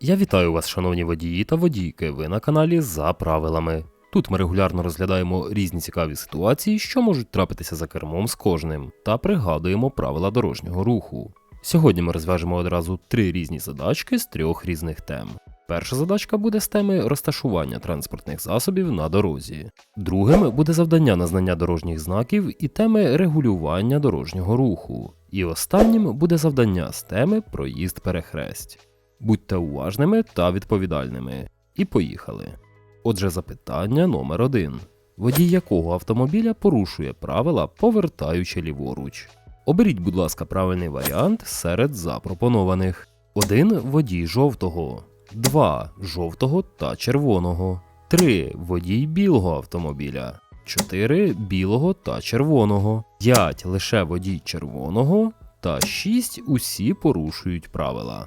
Я вітаю вас, шановні водії та водійки. Ви на каналі за правилами. Тут ми регулярно розглядаємо різні цікаві ситуації, що можуть трапитися за кермом з кожним, та пригадуємо правила дорожнього руху. Сьогодні ми розв'яжемо одразу три різні задачки з трьох різних тем. Перша задачка буде з теми розташування транспортних засобів на дорозі. Другим буде завдання на знання дорожніх знаків і теми регулювання дорожнього руху. І останнім буде завдання з теми проїзд перехресть. Будьте уважними та відповідальними. І поїхали. Отже, запитання номер один. Водій якого автомобіля порушує правила, повертаючи ліворуч? Оберіть, будь ласка, правильний варіант серед запропонованих. 1. Водій жовтого, 2. Жовтого та червоного, 3. Водій білого автомобіля, 4. Білого та червоного, 5. Лише водій червоного та 6. Усі порушують правила.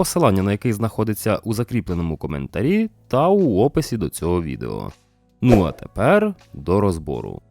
посилання на який знаходиться у закріпленому коментарі та у описі до цього відео. Ну а тепер до розбору.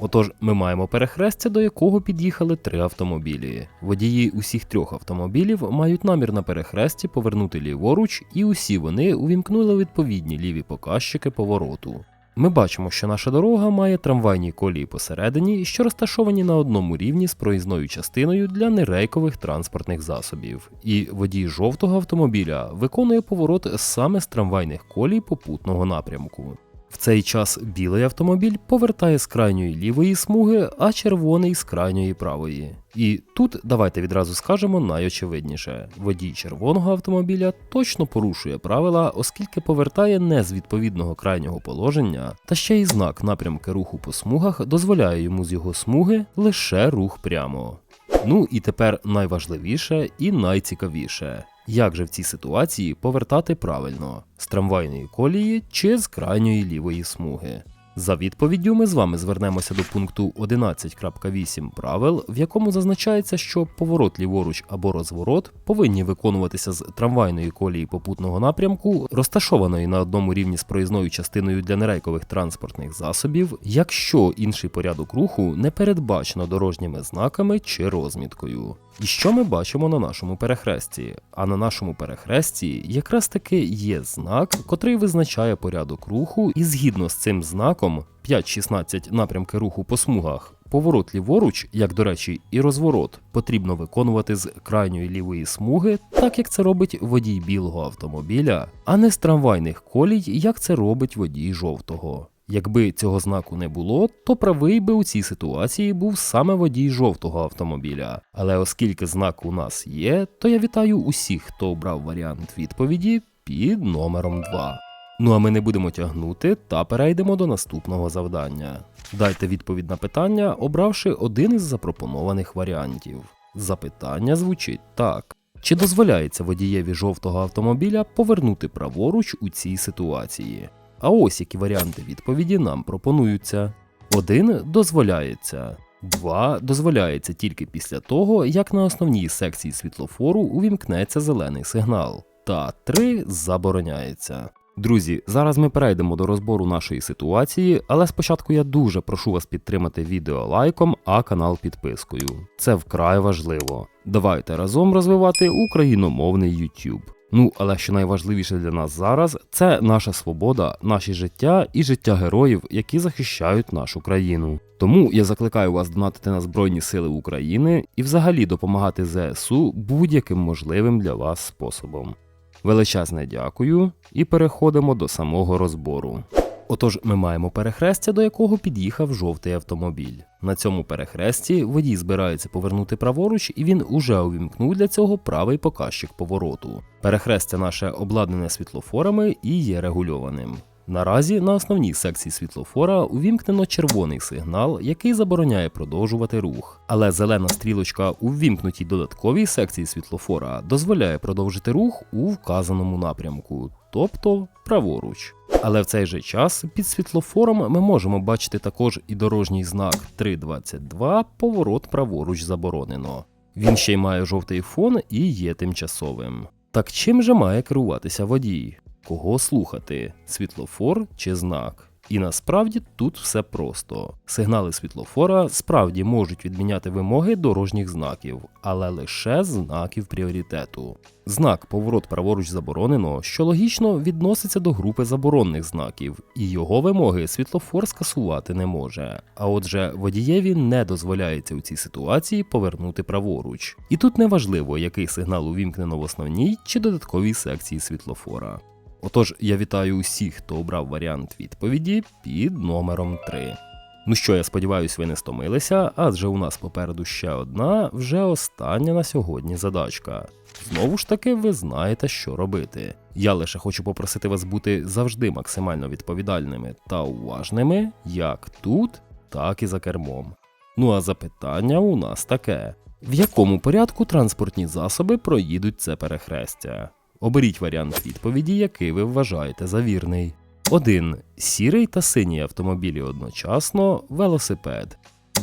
Отож, ми маємо перехрестя, до якого під'їхали три автомобілі. Водії усіх трьох автомобілів мають намір на перехресті повернути ліворуч, і усі вони увімкнули відповідні ліві показчики повороту. Ми бачимо, що наша дорога має трамвайні колії посередині, що розташовані на одному рівні з проїзною частиною для нерейкових транспортних засобів, і водій жовтого автомобіля виконує поворот саме з трамвайних колій попутного напрямку. В цей час білий автомобіль повертає з крайньої лівої смуги, а червоний з крайньої правої. І тут давайте відразу скажемо найочевидніше: водій червоного автомобіля точно порушує правила, оскільки повертає не з відповідного крайнього положення, та ще й знак напрямки руху по смугах дозволяє йому з його смуги лише рух прямо. Ну і тепер найважливіше і найцікавіше. Як же в цій ситуації повертати правильно з трамвайної колії чи з крайньої лівої смуги? За відповіддю ми з вами звернемося до пункту 11.8 правил, в якому зазначається, що поворот ліворуч або розворот повинні виконуватися з трамвайної колії попутного напрямку, розташованої на одному рівні з проїзною частиною для нерейкових транспортних засобів, якщо інший порядок руху не передбачено дорожніми знаками чи розміткою. І що ми бачимо на нашому перехресті? А на нашому перехресті якраз таки є знак, котрий визначає порядок руху, і згідно з цим знаком 5-16 напрямки руху по смугах. Поворот ліворуч, як до речі, і розворот потрібно виконувати з крайньої лівої смуги, так як це робить водій білого автомобіля, а не з трамвайних колій, як це робить водій жовтого. Якби цього знаку не було, то правий би у цій ситуації був саме водій жовтого автомобіля. Але оскільки знак у нас є, то я вітаю усіх, хто обрав варіант відповіді під номером 2. Ну а ми не будемо тягнути та перейдемо до наступного завдання. Дайте відповідь на питання, обравши один із запропонованих варіантів. Запитання звучить так. Чи дозволяється водієві жовтого автомобіля повернути праворуч у цій ситуації? А ось які варіанти відповіді нам пропонуються. 1 дозволяється. 2 дозволяється тільки після того, як на основній секції світлофору увімкнеться зелений сигнал. Та 3 забороняється. Друзі, зараз ми перейдемо до розбору нашої ситуації, але спочатку я дуже прошу вас підтримати відео лайком, а канал підпискою. Це вкрай важливо. Давайте разом розвивати україномовний YouTube. Ну, але що найважливіше для нас зараз, це наша свобода, наші життя і життя героїв, які захищають нашу країну. Тому я закликаю вас донатити на Збройні Сили України і взагалі допомагати ЗСУ будь-яким можливим для вас способом. Величезне дякую і переходимо до самого розбору. Отож, ми маємо перехрестя, до якого під'їхав жовтий автомобіль. На цьому перехресті водій збирається повернути праворуч, і він уже увімкнув для цього правий показчик повороту. Перехрестя наше обладнане світлофорами і є регульованим. Наразі на основній секції світлофора увімкнено червоний сигнал, який забороняє продовжувати рух. Але зелена стрілочка у ввімкнутій додатковій секції світлофора дозволяє продовжити рух у вказаному напрямку, тобто праворуч. Але в цей же час під світлофором ми можемо бачити також і дорожній знак 3.22 поворот праворуч заборонено. Він ще й має жовтий фон і є тимчасовим. Так чим же має керуватися водій? Кого слухати? Світлофор чи знак? І насправді тут все просто. Сигнали світлофора справді можуть відміняти вимоги дорожніх знаків, але лише знаків пріоритету. Знак поворот праворуч заборонено, що логічно відноситься до групи заборонних знаків, і його вимоги світлофор скасувати не може. А отже, водієві не дозволяється у цій ситуації повернути праворуч. І тут не важливо, який сигнал увімкнено в основній чи додатковій секції світлофора. Отож, я вітаю усіх, хто обрав варіант відповіді під номером 3. Ну що, я сподіваюся, ви не стомилися, адже у нас попереду ще одна, вже остання на сьогодні задачка. Знову ж таки, ви знаєте, що робити. Я лише хочу попросити вас бути завжди максимально відповідальними та уважними, як тут, так і за кермом. Ну а запитання у нас таке: в якому порядку транспортні засоби проїдуть це перехрестя? Оберіть варіант відповіді, який ви вважаєте за вірний. 1. Сірий та синій автомобілі одночасно велосипед.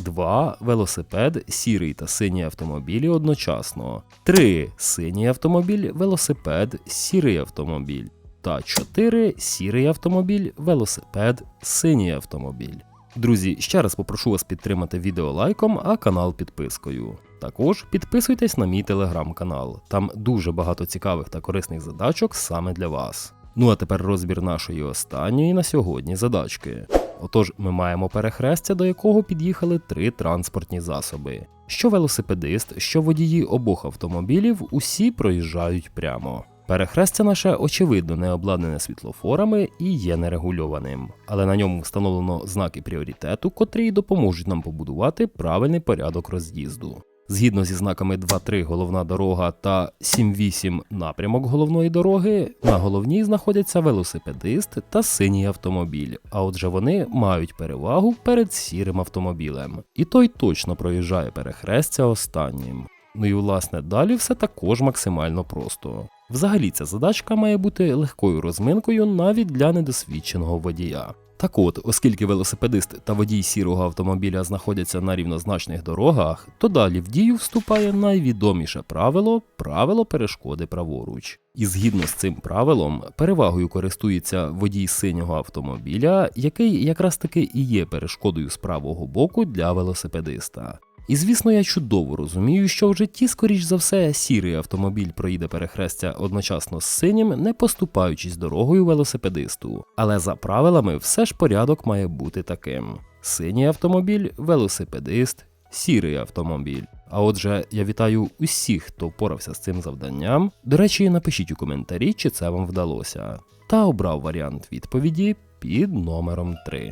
2. Велосипед, сірий та синій автомобілі одночасно. 3. Синій автомобіль, велосипед, сірий автомобіль. Та 4. Сірий автомобіль, велосипед, синій автомобіль. Друзі, ще раз попрошу вас підтримати відео лайком, а канал підпискою. Також підписуйтесь на мій телеграм-канал. Там дуже багато цікавих та корисних задачок саме для вас. Ну а тепер розбір нашої останньої на сьогодні задачки. Отож, ми маємо перехрестя, до якого під'їхали три транспортні засоби. Що велосипедист, що водії обох автомобілів усі проїжджають прямо. Перехрестя наше очевидно не обладнане світлофорами і є нерегульованим, але на ньому встановлено знаки пріоритету, котрі допоможуть нам побудувати правильний порядок роз'їзду. Згідно зі знаками 2.3 головна дорога та 7.8 напрямок головної дороги, на головній знаходяться велосипедист та синій автомобіль, а отже вони мають перевагу перед сірим автомобілем. І той точно проїжджає перехрестя останнім. Ну і власне далі все також максимально просто. Взагалі ця задачка має бути легкою розминкою навіть для недосвідченого водія. Так от, оскільки велосипедист та водій сірого автомобіля знаходяться на рівнозначних дорогах, то далі в дію вступає найвідоміше правило правило перешкоди праворуч. І згідно з цим правилом, перевагою користується водій синього автомобіля, який якраз таки і є перешкодою з правого боку для велосипедиста. І звісно, я чудово розумію, що в житті, скоріш за все, сірий автомобіль проїде перехрестя одночасно з синім, не поступаючись дорогою велосипедисту. Але за правилами все ж порядок має бути таким: синій автомобіль, велосипедист, сірий автомобіль. А отже, я вітаю усіх, хто впорався з цим завданням. До речі, напишіть у коментарі, чи це вам вдалося, та обрав варіант відповіді під номером 3.